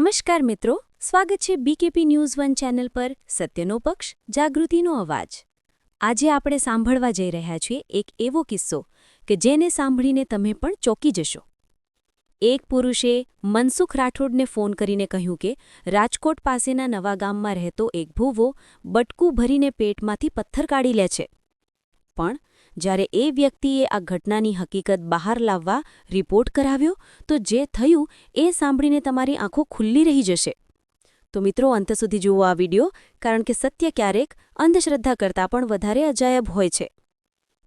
નમસ્કાર મિત્રો, સ્વાગત છે બીકેપી ન્યૂઝ વન ચેનલ પર સત્યનો પક્ષ, જાગૃતિનો અવાજ. આજે આપણે સાંભળવા જઈ રહ્યા છીએ એક એવો કિસ્સો કે જેને સાંભળીને તમે પણ ચોંકી જશો. એક પુરુષે મનસુખ રાઠોડને ફોન કરીને કહ્યું કે, રાજકોટ પાસેના નવા ગામમાં રહેતો એક ભૂવો બટકું ભરીને પેટમાંથી પથ્થર કાઢી લે છે. પણ જ્યારે એ વ્યક્તિએ આ ઘટનાની હકીકત બહાર લાવવા રિપોર્ટ કરાવ્યો તો જે થયું એ સાંભળીને તમારી આંખો ખુલ્લી રહી જશે. તો મિત્રો અંત સુધી જુઓ આ વિડિયો કારણ કે સત્ય ક્યારેક અંધશ્રદ્ધા કરતાં પણ વધારે અજાયબ હોય છે.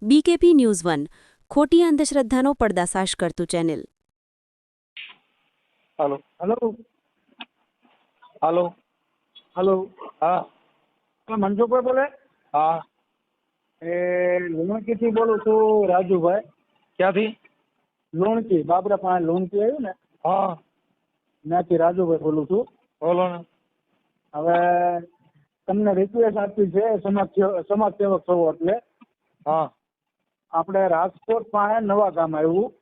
બીકેપી ન્યૂઝ વન ખોટી અંધશ્રદ્ધાનો પડદાસાશ કરતું channel. Hello hello hello hello હા મનસુખભાઈ બોલે? હા. એ લુણકીથી બોલું છું રાજુભાઈ. ક્યાંથી? લુણકી બાબરા પાસે લુણકી આવ્યું ને? હા. ત્યાંથી રાજુભાઈ બોલું છું. બોલો ને. હવે તમને રિક્વેસ્ટ આપી છે સમાજ સમાજ સેવક થવો એટલે. હા. આપણે રાજકોટ પાસે નવા ગામ આવ્યું.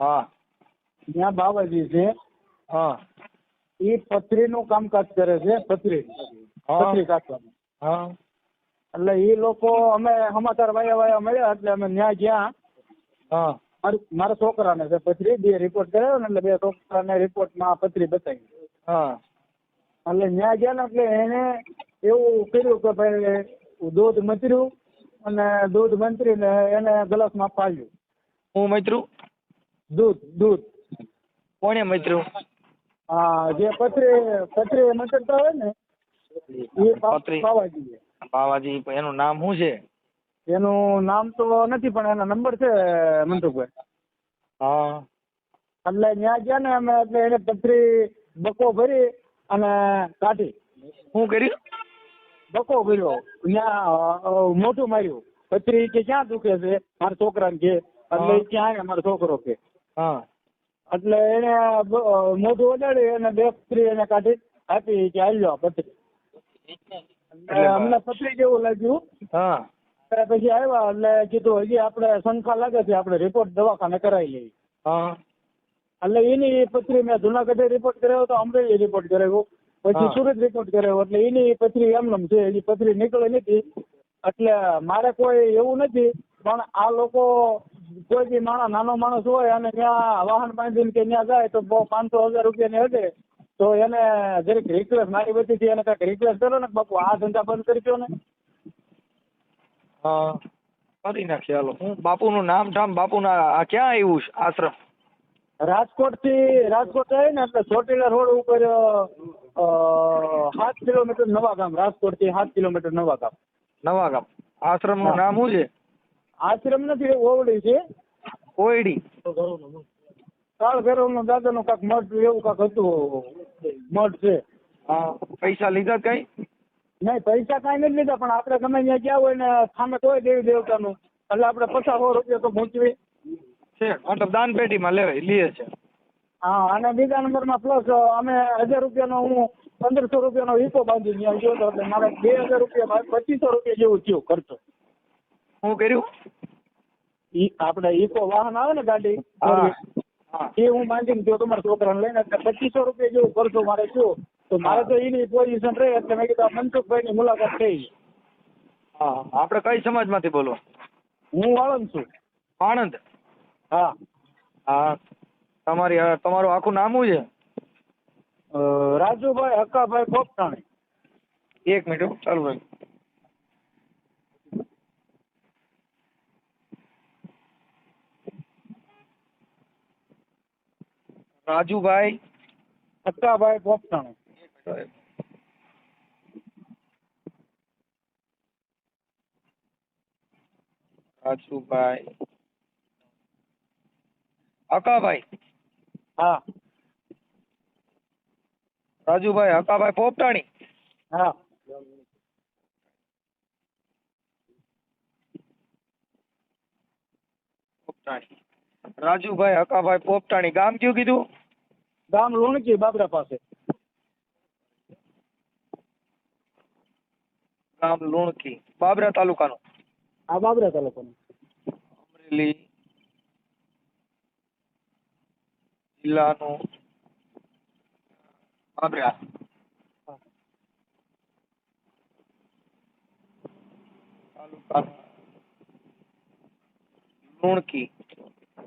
હા. ત્યાં બાબાજી છે. હા. એ પથરીનું કામકાજ કરે છે પથરી. પથરી કાઢવાનું. હા. એટલે એ લોકો અમે સમાચાર વાયા વાયા મળ્યા એટલે અમે ન્યાય ગયા. હા. મારા છોકરાને છે પથરી બે રિપોર્ટ કર્યો ને એટલે બે છોકરાને રિપોર્ટમાં પથરી બતાવી. હા. એટલે ત્યાં ગયા ને એટલે એને એવું કર્યું કે ભાઈ દૂધ મચર્યું અને દૂધ મંત્રીને એને ગ્લાસમાં પાડ્યું. હું મૈત્રું? દૂધ દૂધ. કોને મૈત્રું? હા જે પથરી પથરી મચરતા હોય ને એ પાવા પથરી. બાવાજી એનું નામ શું છે? એનું નામ તો નથી પણ એનો નંબર છે મનસુખભાઈ હા. એટલે ત્યાં ગયા ને અમે એટલે એને પથરી બકો ભરી અને કાઢી. શું કર્યું? બકો ભર્યો. ત્યાં મોઢું માર્યું. પથરી કે ક્યાં દુખે છે? મારા છોકરાને કે. એટલે ક્યાં મારો છોકરો કે. હા. એટલે એને મોઢું ઓડાડી અને બે પથરી એને કાઢી. આપી કે આવી જાઓ પથરી. અમને પથરી જેવું લાગ્યું. હા. પછી આવ્યા એટલે કીધું હજી આપણે શંકા લાગે છે આપણે રિપોર્ટ દવાખાને કરાવી લઈએ. હા. એટલે એની પથરી મેં જુનાગઢે રિપોર્ટ કરાવ્યો તો અમરેલી રિપોર્ટ કરાવ્યો. પછી સુરત રિપોર્ટ કરાવ્યો. એટલે એની પથરી એમનેમ છે એની પથરી નીકળે નથી. એટલે મારે કોઈ એવું નથી પણ આ લોકો કોઈ બી માણસ નાનો માણસ હોય અને ત્યાં વાહન બાંધીને કે ત્યાં જાય તો બહુ પાંચસો હજાર રૂપિયાની હશે તો એને જરીક રિક્વેસ્ટ મારી વતીથી એને કાંઈક રિક્વેસ્ટ કરો ને બાપુ આ ધંધા બંધ કરી દો ને. હા કરી નાખીએ હાલો. હું બાપુનું નામ ઠામ બાપુના આ ક્યાં આવ્યું છે? આશ્રમ? રાજકોટથી રાજકોટ આવી ને એટલે ચોટીલા રોડ ઉપર સાત કિલોમીટર નવા ગામ રાજકોટથી સાત કિલોમીટર નવા ગામ. નવા ગામ. આશ્રમનું નામ શું છે? આશ્રમ નથી ઓવડી છે. કોયડી કાળ દાદા નું કાંક મઠ એવું કાંક હતું મઠ છે. હા પૈસા લીધા કઈ? નહીં પૈસા કાંઈ નથી લીધા પણ આપણે તમે ત્યાં ગયા હોય ને સામે કોઈ દેવી દેવતાનું. એટલે આપણે પચાસ સો રૂપિયા તો પહોંચવી છે મતલબ દાન પેટીમાં લેવાય લે છે. હા અને બીજા નંબરમાં પ્લસ અમે હજાર રૂપિયાનો હું પંદરસો રૂપિયાનો ઈકો બાંધી ત્યાં ગયો હતો એટલે મારે બે હજાર રૂપિયા પચીસો રૂપિયા જેવું થયું ખર્ચો. શું કર્યું? ઈ આપણે ઈકો વાહન આવે ને ગાડી એ હું બાંધીને જો તમારા છોકરાને લઈને એટલે પચીસો રૂપિયા જેવું કરશો મારે શું તો મારે તો એની પોઝિશન રહે એટલે મેં કીધું મનસુખભાઈ ની મુલાકાત થઈ. હા આપણે કઈ સમાજમાંથી બોલો? હું આણંદ છું. આણંદ હા. હા તમારી તમારું આખું નામ શું છે? રાજુભાઈ હક્કાભાઈ પોપટાણી. એક મિનિટ ચાલુ ભાઈ રાજુભાઈ હક્કાભાઈ સાહેબ રાજુભાઈ. અકાભાઈ. હા. રાજુભાઈ અકાભાઈ પોપટાણી હા. પોપટાણી રાજુભાઈ અકાભાઈ પોપટાણી ગામ કયું કીધું? ગામ લોણકી બાબરા પાસે. ગામ લોણકી બાબરા તાલુકાનું. આ બાબરા તાલુકાનું. અમરેલી જિલ્લાનું બાબરા. તાલુકા લુણકી.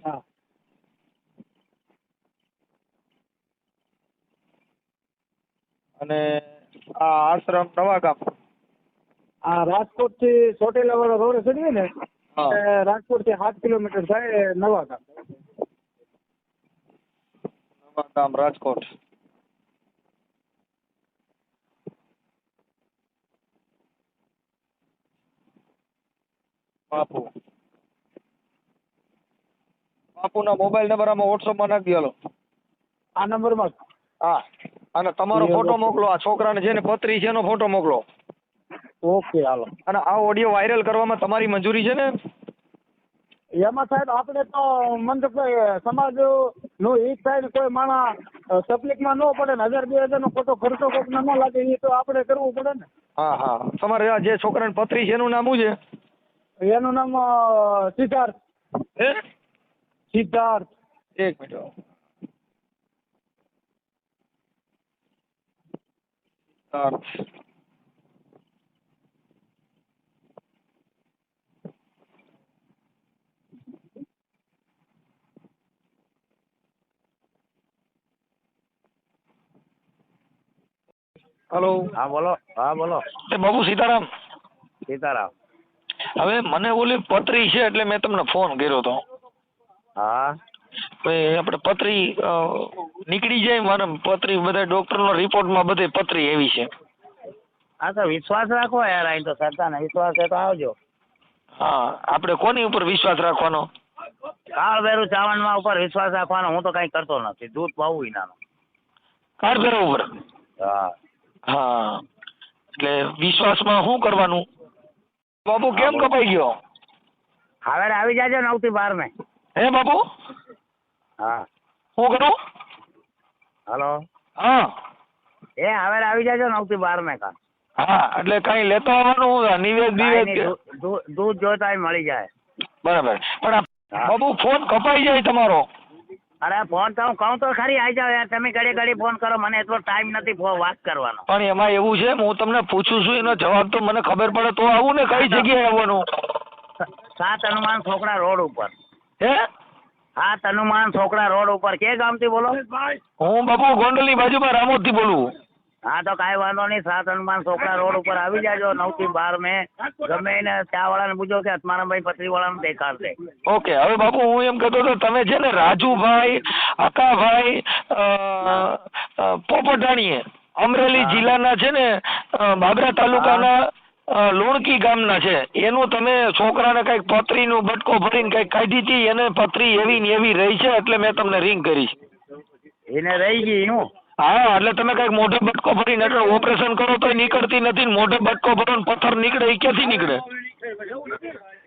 હા. અને આ આશ્રમ નવા ગામ. આ રાજકોટથી ચોટીલા વાળો રોડ ચડીએ ને રાજકોટથી સાત કિલોમીટર થાય નવા ગામ. નવા ગામ રાજકોટ. બાપુ. બાપુના મોબાઈલ નંબર આમાં વોટ્સઅપમાં નાખી હાલો આ નંબરમાં હા. અને તમારો ફોટો મોકલો આ છોકરાને જેને પત્રી છે એનો ફોટો મોકલો. Okay hello. અને આ ઓડિયો વાયરલ કરવામાં તમારી મંજૂરી છે ને? એમાં સાહેબ આપણે તો મનસુખભાઈ સમાજ નો એક સાઈડ કોઈ માણસ તકલીફમાં ન પડે ને હજાર બે હજાર નો ખોટો ખર્ચો કોક ન લાગે એ તો આપણે કરવું પડે ને. હા હા. તમારે આ જે છોકરાને પત્રી છે એનું નામ શું છે? એનું નામ સિદ્ધાર્થ. સિદ્ધાર્થ. એક મિનિટ. સિદ્ધાર્થ. હલો હા બોલો. હા બોલો. એ બાબુ સીતારામ. સીતારામ. હવે મને ઓલી પત્રી છે એટલે મેં તમને ફોન કર્યો હતો હા. આપણે પત્રી નીકળી જાય મારે પત્રી બધા ડોક્ટરનો રિપોર્ટમાં બધે પત્રી એવી છે. હા તો વિશ્વાસ રાખો યાર અહીં તો સરકારને વિશ્વાસ છે તો આવજો. હા આપણે કોની ઉપર વિશ્વાસ રાખવાનો? કાળ બેરું ચાવણમાં ઉપર વિશ્વાસ રાખવાનો હું તો કઈ કરતો નથી. દૂધ પાવું કાળ કારભેરા ઉપર? હા. હા એટલે વિશ્વાસમાં શું કરવાનું? બાબુ કેમ કપાઈ ગયો? હવે આવી જાજો નવથી બાર ને હે બાબુ? હા. શું કરું? હલો. હા. એ હવે આવી જાજો નવથી બાર ને કા હા એટલે કઈ લેતો આવવાનું નિવેદ નિવેદ દૂધ જોતા મળી જાય. બરાબર. પણ બાબુ ફોન કપાઈ જાય તમારો. અરે ફોન તો હું કહું તો ખરી આવી જાવ યાર. તમે ઘડી ઘડી ફોન કરો મને એટલો ટાઈમ નથી વાત કરવાનો. પણ એમાં એવું છે હું તમને પૂછું છું એનો જવાબ તો મને ખબર પડે તો આવું ને કઈ જગ્યાએ આવવાનું? સાત હનુમાન છોકરા રોડ ઉપર. હે? સાત તનુમાન છોકરા રોડ ઉપર કે ગામથી બોલો? હું બાપુ ગોંડલી બાજુમાં રામોદથી બોલું. હા તો કાંઈ વાંધો નહીં. સાત હનુમાન છોકરા રોડ ઉપર આવી જાજો. નવથી બાર મેં. ગમે એને ચા વાળાને પૂછો કે અતમારાભાઈ વાળા વાળાને દેખાડશે. ઓકે હવે બાપુ હું એમ કહેતો હતો તમે છે ને રાજુભાઈ અકાભાઈ પોપટાણીએ અમરેલી જિલ્લાના છે ને બાબરા તાલુકાના લુણકી ગામના છે. એનું તમે છોકરાને કંઈક પત્રીનું બટકો ભરીને કંઈક કાઢી હતી એને પત્રી એવી ને એવી રહી છે એટલે મેં તમને રિંગ કરી એને રહી ગઈ હું હા એટલે તમે કંઈક મોઢે બટકો ભરીને એટલે ઓપરેશન કરો તો નીકળતી નથી ને મોઢે બટકો ભરો ને પથ્થર નીકળે એ ક્યાંથી નીકળે?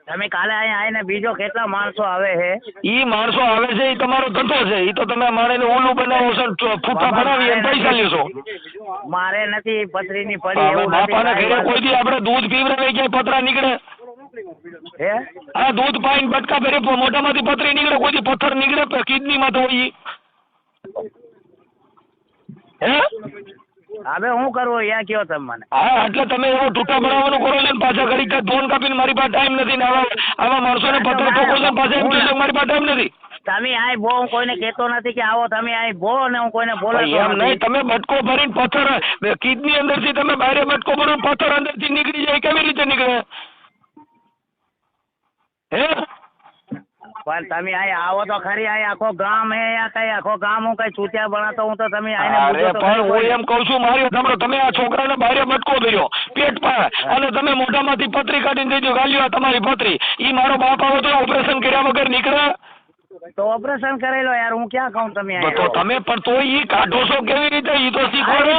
તમે કાલે અહીંયા આવીને બીજો કેટલા માણસો આવે છે? ઈ માણસો આવે છે ઈ તમારો ધંધો છે. ઈ તો તમે મારે ઓલું બનાવો છો ફૂફા બનાવી અને પૈસા લેશો. મારે નથી પથરીની પડી એવું બાપાને ઘરે કોઈ દી આપણે દૂધ પીવડાવે ક્યાંય પતરા નીકળે? હે? આ દૂધ પાઈન બટકા ભરી મોઢામાંથી પતરી નીકળે કોઈ દી પથ્થર નીકળે કિડની માં તો હોય. હે? હવે હું કરવું યા કયો તમે મને? હા એટલે તમે એવું ટૂટા બનાવવાનું કરો ને? પાછા ઘડી ફોન કાપીને મારી પાસે ટાઈમ નથી ને આવા આવા માણસોને પત્ર ઠોકો છો પાછા એમ કહેશો મારી પાસે ટાઈમ નથી. તમે આય બો હું કોઈને કહેતો નથી કે આવો તમે આય બો ને હું કોઈને બોલાતો એમ નહીં તમે બટકો ભરીને પથ્થર કિડની અંદરથી તમે બહાર બટકો ભરો ને પથ્થર અંદરથી નીકળી જાય કેવી રીતે નીકળે? હે? પણ તમે અહીં આવો તો ખરી અહીં આખો ગામ હે યા કઈ આખો ગામ હું કઈ છૂટ્યા ભણાતો હું તો તમે આઈને અરે પણ હું એમ કહું છું મારી સાંભળો તમે આ છોકરાને બહાર મટકો ભર્યો પેટ પર અને તમે મોઢામાંથી પતરી કાઢીને દેજો ગાલ્યો આ તમારી પતરી ઈ મારો બાપ આવો તો ઓપરેશન કર્યા વગર નીકળે? તો ઓપરેશન કરેલો યાર હું ક્યાં કહું તમે તો તમે પણ તો ઈ કાઢો છો કેવી રીતે? ઈ તો શીખવાડો.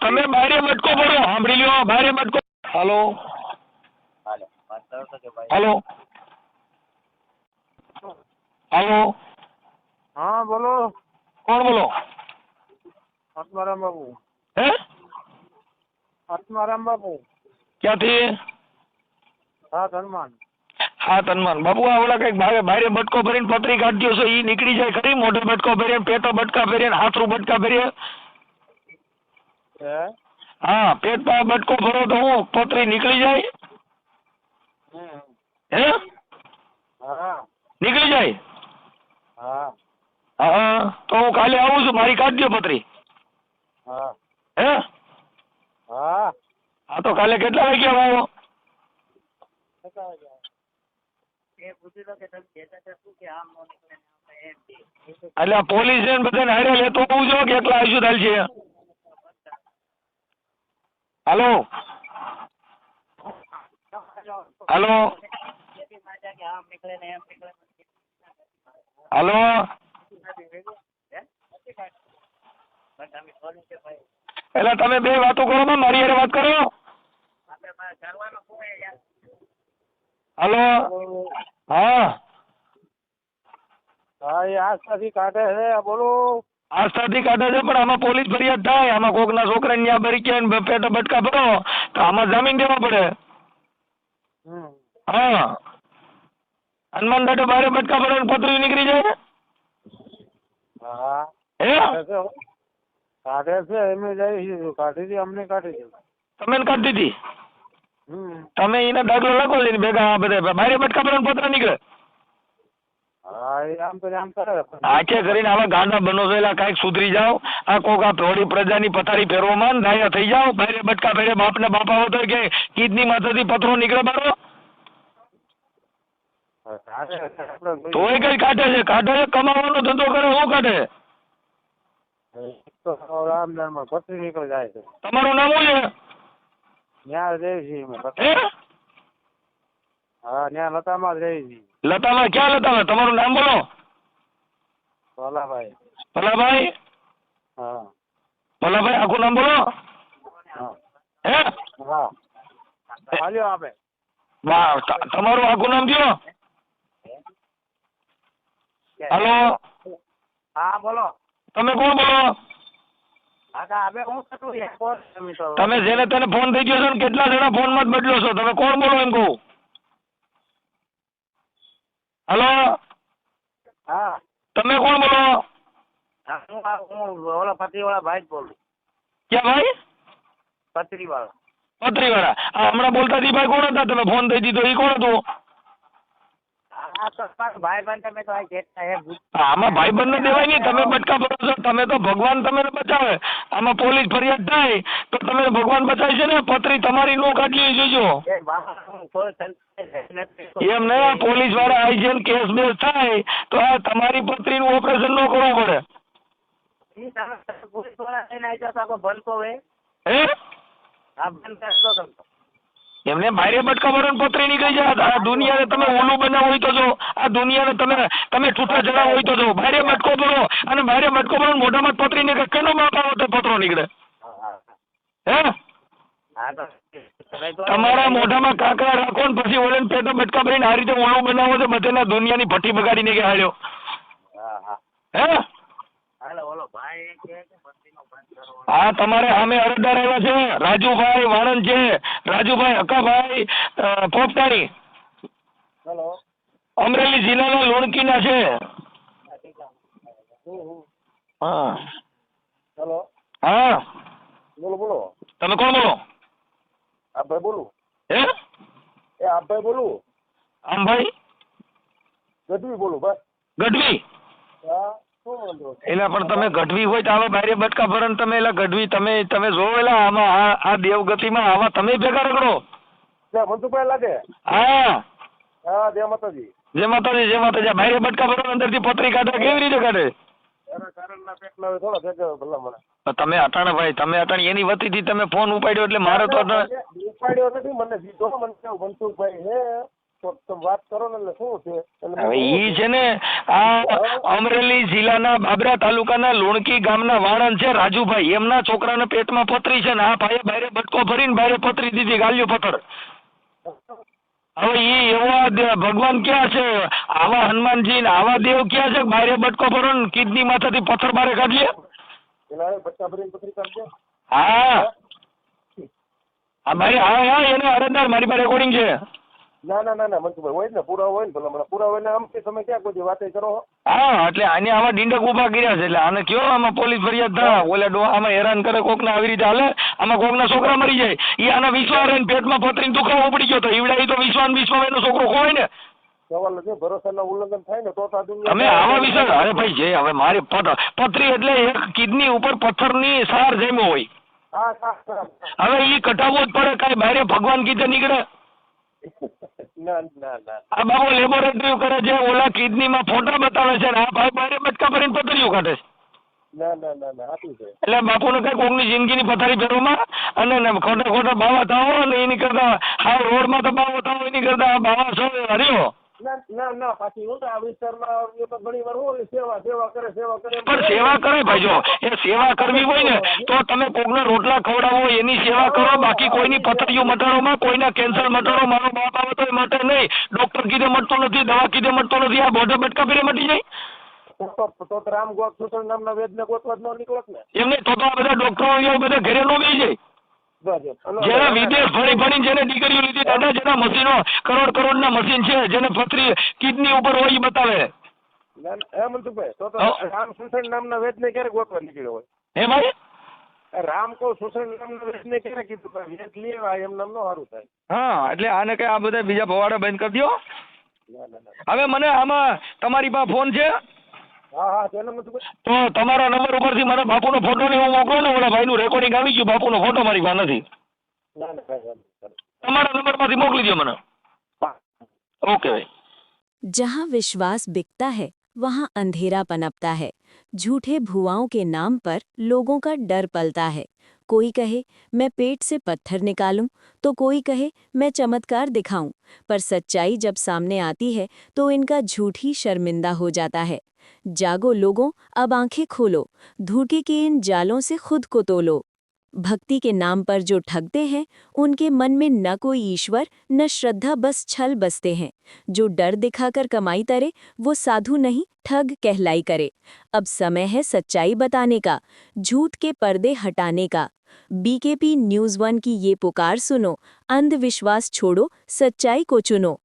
તમે બહાર મટકો ભરો સાંભળી લ્યો બહાર મટકો. હલો. હલો. હલો. હા બોલો. કોણ બોલો? આત્મારામ બાપુ. હે? આત્મારામ બાપુ. ક્યાંથી? હા ધનમાન. હા તનમાન બાપુ આ ઓલા કંઈક ભારે ભારે બટકો ભરીને પતરી કાઢ્યો છે ઈ નીકળી જાય ખરી? મોઢે બટકો ભરીને પેટો બટકા ભરીને હાથરું બટકા ભરીએ? હે? પેટ પા બટકો ભરો તો હું પતરી નીકળી જાય. હે? હા. નીકળી જાય? હા. હા તો હું કાલે આવું છું. મારી કાઢજો પત્રી હા. હે? હા. હા તો કાલે કેટલા વાગે આવો? કેટલા. એટલે પોલીસ ને બધાને હારે લેતો આવું જો કે એકલા આવીશું થાય છે. હાલો? હાલો જેથી માજા કે આમ નીકળે ને એમ નીકળે હાલો? એટલે તમે બે વાતો કરો ને મારી હારે વાત કરો. હાલો? હા. હા એ આસ્થાથી કાઢે છે બોલો. આસ્થાથી કાઢે છે પણ આમાં પોલીસ ફરિયાદ થાય. આમાં કોકના છોકરાને ન્યા ભરી ગયા પેટે બટકા ભરો. તો આમાં જામીન દેવા પડે. હા. હનુમાન દાદા બારે બટકા ને પતરી નીકળી જાય હા? હે. કાઢે છે એમ જાય કાઢી દી અમને કાઢી દી. તમે કાઢી દીધી? તમે એને દાખલો લખો લઈને ભેગા આ બધા. બારે બટકા ને પતરા નીકળે આખે કરીને આવા ગાંડા બનો છો એટલે કાંઈક સુધરી જાઓ. આ કોક આ થોડી પ્રજાની પથારી ફેરવામાં ડાયા થઈ જાઓ. બારે બટકા ફેરે બાપને બાપા ઉતર કે કીડની માથેથી પથરો નીકળે બારો તોય કઈ કાઢે છે? કાઢે? છે કમાવાનો ધંધો કરે શું કાઢે? તો રામદાનમાં પથરી નીકળી જાય છે તમારું નામ શું છે? અમે હે? ત્યાં લતામાં જ રહી લતામાં ક્યાં લતામાં? તમારું નામ બોલો. ભલાભાઈ? ભલાભાઈ હા ભલાભાઈ આખું નામ બોલો. હા? હે. હા. હાલ્યો આપે. વાહ તમારું આખું નામ કયો? હાલો? હા બોલો. તમે કોણ બોલો? તમે જેને તને ફોન થઈ ગયો છે ને કેટલા જણા ફોનમાં બદલો છો? તમે કોણ બોલો એમ કહું? હાલો? હા. તમે કોણ બોલો? હા, ઓલો ભાઈ જ બોલું. ક્યાં ભાઈ? પત્રીવાળા આ હમણાં બોલતા ભાઈ કોણ હતા? તમે ફોન થઈ દીધો એ કોણ હતું હા તો તમારો ભાઈ બંધ તમે તો આ જેટલા હે ભૂત આમાં ભાઈબંધ ને દેવાય નહીં તમે બટકા ભરો છો? તમે તો ભગવાન તમે બચાવે. આમાં પોલીસ ફરિયાદ થાય તો તમે ભગવાન બચાવી છે ને? પત્રી તમારી નો કાઢી જોજો. એમ નહીં પોલીસવાળા આવી છે ને કેસ બેસ થાય તો આ તમારી પત્રીનું ઓપરેશન ન કરવું પડે. પોલીસવાળા લઈને આવી જાવ તો આખો હે? હા બંધ કરશો એમને ભારે બટકા વરણ પત્રી નીકળી જાય આ દુનિયાને તમે ઓલું બનાવો હોય તો જો આ દુનિયાને તમે તમે છૂટા ચડાવો હોય તો જો. ભારે મટકો ભરો અને ભારે મટકો ભરો મોઢામાં પત્રી નીકળે. કેનો બાપ આવો તો પતરો નીકળે? હે? તમારા મોઢામાં કાંકરા રાખો ને પછી ઓલે પેટો મટકા ભરીને આ રીતે ઓલું બનાવો તો બધેના દુનિયાની ભઠ્ઠી બગાડીને કે હાલ્યો? હા? હા તમારે સામે અરજદાર આવ્યા છે. રાજુભાઈ વાણંદ છે. રાજુભાઈ હકાભાઈ પોપટાણી. હેલો. અમરેલી જિલ્લાના લુણકીના છે. હા હેલો. હા. બોલો બોલો. તમે કોણ બોલો? આભાઈ બોલું. હે? એ આભાઈ બોલું. આમ ભાઈ? ગઢવી બોલું ભાઈ. ગઢવી? હા. એટલે પણ તમે ગઢવી હોય તો આવા બારે બટકા ભરણ તમે એટલે ગઢવી તમે તમે જોવો એટલે આમાં આ દેવગતિમાં આવા તમે ભેગા રગડો. મનસુખભાઈ લાગે? હા. હા જય માતાજી. જે માતાજી જે માતાજી. બારે બટકા ભરણ અંદરથી પતરી કાઢે કેવી રીતે કાઢે? તમે અટાણે ભાઈ તમે અટાણે એની વતીથી તમે ફોન ઉપાડ્યો એટલે મારે તો ઉપાડ્યો નથી મને મને મનસુખભાઈ હે. વાત કરો ને એટલે શું છે? હવે ઈ છે ને આ અમરેલી જિલ્લાના બાબરા તાલુકાના લુણકી ગામના વાણંદ છે રાજુભાઈ. એમના છોકરાના પેટમાં પથરી છે ને આ ભાઈએ બારે બટકો ભરીને બારે પથરી દીધી ગાલ્યો પથ્થર. હવે ઈ એવા ભગવાન ક્યાં છે? આવા હનુમાનજી ને આવા દેવ ક્યાં છે? બારે બટકો ભરો ને કિડની માથાથી પથ્થર બારે કાઢીએ. પથરી હા. મારી હા હા એને અરજદાર મારી પાસે રેકોર્ડિંગ છે. ના ના ના ના મનસુખભાઈ હોય ને પુરાવો હોય ને ભલા મને પુરાવા હોય ને આમ કે તમે ક્યાં કોઈ વાત કરો હા? એટલે આને આમાં ડીંડક ઊભા કર્યા છે એટલે આને કયો આમાં પોલીસ ફરિયાદ થાય ઓલા ડો આમાં હેરાન કરે કોકના આવી રીતે હાલે આમાં કોકના છોકરા મરી જાય. એ આના વિશ્વા રહીને પેટમાં પથરીને દુખાવો ઉપડી ગયો તો ઈવડા તો વિશ્વાન વિશ્વા એનો છોકરો ખોવાય ને. સવાલ છે ભરોસાના ઉલ્લંઘન થાય ને તો અમે આવા વિશે અરે ભાઈ જે હવે મારી પથ- પથરી એટલે એક કિડની ઉપર પથ્થરની સાર જમ્યો હોય. હવે એ કટાવવો જ પડે કાંઈ બહાર ભગવાન કીધે નીકળે. ના ના ના. આ બાબો લેબોરેટરી કરે છે ઓલા કિડનીમાં ફોટા બતાવે છે આ ભાઈ બારે બચકા ભરીને પથરીઓ કાઢે છે. ના ના ના ના સાચું છે એટલે બાપુને કઈ કોકની જિંદગીની પથારી ફેરવમાં અને ખોટા ખોટા બાવા થાવો અને એની કરતા હાવ રોડમાં તો બાવા થાવો એની કરતા આ બાવા છો હર્યો. ના ના ના પાછી હું આ વિસ્તારમાં ઘણી વાર હોય સેવા સેવા કરે સેવા કરે. પણ સેવા કરે ભાઈ જો એ સેવા કરવી હોય ને તો તમે કોકને રોટલા ખવડાવો એની સેવા કરો બાકી કોઈની પથરીઓ મટાડોમાં કોઈના કેન્સર મટાડો મારો બાપ આવે તો એ માટે નહીં. ડોક્ટર કીધે મટતો નથી દવા કીધે મટતો નથી આ બોધે બટકા ફેરે મટી જાય. તો રામ સુસણ નામના વેદને ગોતવા જ ન નીકળત ને. એમને તો આ બધા ડોક્ટરો અહીંયા બધા ઘરે નો બેસી જાય. જેના વિદેશ ભણી ભણી જેને દીકરીઓ લીધી દાદા જેના મશીનો કરોડ કરોડના મશીન છે જેને પથરી કિડની ઉપર હોય ઈ બતાવે. ના, ના, મનસુખભાઈ તો રામ સુસણ નામના વેદને ક્યારે ગોતવા નીકળ્યો હોય? હે ભાઈ? રામ કહું સુસણ નામના વેદને ક્યારે કીધું? વેદ લેવા એમ નામ નો સારું થાય. હા એટલે આને કઈ આ બધા બીજા ભવાડા બંધ કરી દો ના ના ના. હવે મને આમાં તમારી પાસે ફોન છે? તો તમારા નંબર ઉપરથી મને બાપુનો ફોટો ને હું મોકલો ને ઓલા ભાઈનું રેકોર્ડિંગ આવી ગયું બાપુનો ફોટો મારી પાસે નથી ના ના કાંઈ વાંધો નહીં. તમારા નંબરમાંથી મોકલી દો મને હા. ઓકે ભાઈ जहाँ विश्वास बिकता है वहाँ अंधेरा पनपता है झूठे भुआओं के नाम पर लोगों का डर पलता है कोई कहे, मैं पेट से पत्थर निकालूं तो कोई कहे, मैं चमत्कार दिखाऊँ। पर सच्चाई जब सामने आती है तो इनका झूठ ही शर्मिंदा हो जाता है। जागो लोगों, अब आँखें खोलो। धूके के इन जालों से खुद को तोलो। भक्ति के नाम पर जो ठगते हैं, उनके मन में न कोई ईश्वर, न श्रद्धा, बस छल बसते हैं। जो डर दिखाकर कमाई करे वो साधु नहीं, ठग कहलाई करे। अब समय है सच्चाई बताने का, झूठ के पर्दे हटाने का। बीकेपी न्यूज़ वन की ये पुकार सुनो, अंधविश्वास छोड़ो, सच्चाई को चुनो।